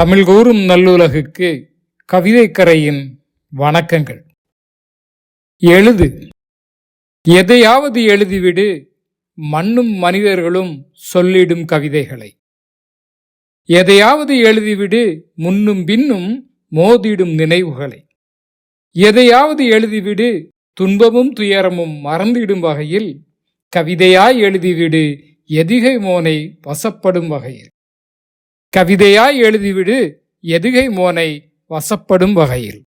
தமிழ் கூறும் நல்லுலகுக்கு கவிதைக்கரையின் வணக்கங்கள். எழுது. எதையாவது எழுதிவிடு மண்ணும் மனிதர்களும் சொல்லிடும் கவிதைகளை. எதையாவது எழுதிவிடு முன்னும் பின்னும் மோதிடும் நினைவுகளை. எதையாவது எழுதிவிடு துன்பமும் துயரமும் மறந்திடும் வகையில் கவிதையாய் எழுதிவிடு எதிகை மோனை வசப்படும் வகையில். கவிதையாய் எழுதிவிடு எதுகை மோனை வசப்படும் வகையில்.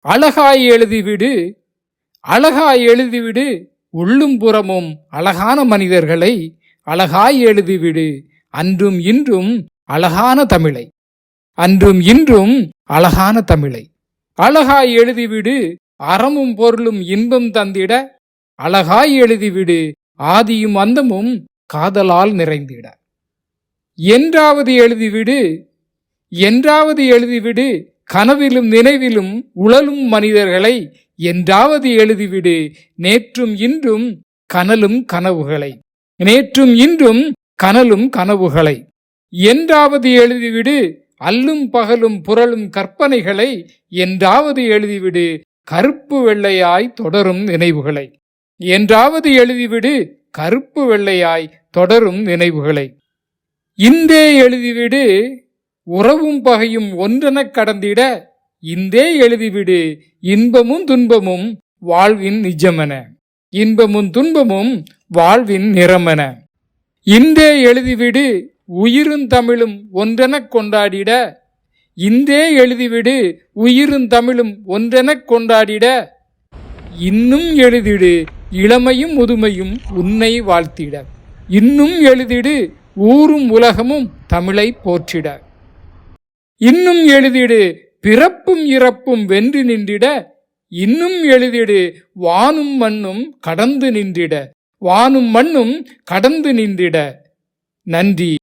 அழகாய் எழுதிவிடு அழகாய் எழுதிவிடு உள்ளும் புறமும் அழகான மனிதர்களை அழகாய் எழுதிவிடு அன்றும் இன்றும் அழகான தமிழை. அன்றும் இன்றும் அழகான தமிழை. அழகாய் எழுதிவிடு அறமும் பொருளும் இன்பம் தந்திட அழகாய் எழுதிவிடு ஆதியும் அந்தமும் காதலால் நிறைந்திட. என்றாவது எழுதிவிடு என்றாவது எழுதிவிடு கனவிலும் நினைவிலும் உழலும் மனிதர்களை என்றாவது எழுதிவிடு நேற்றும் இன்றும் கனலும் கனவுகளை. நேற்றும் இன்றும் கனலும் கனவுகளை. என்றாவது எழுதிவிடு அல்லும் பகலும் புரளும் கற்பனைகளை என்றாவது எழுதிவிடு கருப்பு வெள்ளையாய் தொடரும் நினைவுகளை. என்றாவது எழுதிவிடு கருப்பு வெள்ளையாய் தொடரும் நினைவுகளை. இந்தே எழுதிவிடு உறவும் பகையும் ஒன்றெனக் கடந்திட இந்தே எழுதிவிடு இன்பமும் துன்பமும் வாழ்வின் நிஜமென. இன்பமும் துன்பமும் வாழ்வின் நிறமென. இந்தே எழுதிவிடு உயிரும் தமிழும் ஒன்றெனக் கொண்டாடிட இந்தே எழுதிவிடு உயிரும் தமிழும் ஒன்றெனக் கொண்டாடிட. இன்னும் எழுதிடு இளமையும் முதுமையும் உன்னை வாழ்த்திட. இன்னும் எழுதிடு ஊரும் உலகமும் தமிழை போற்றிட. இன்னும் எழுதிடு பிறப்பும் இறப்பும் வென்று நின்றிட. இன்னும் எழுதிடு வானும் மண்ணும் கடந்து நின்றிட. வானும் மண்ணும் கடந்து நின்றிட. நன்றி.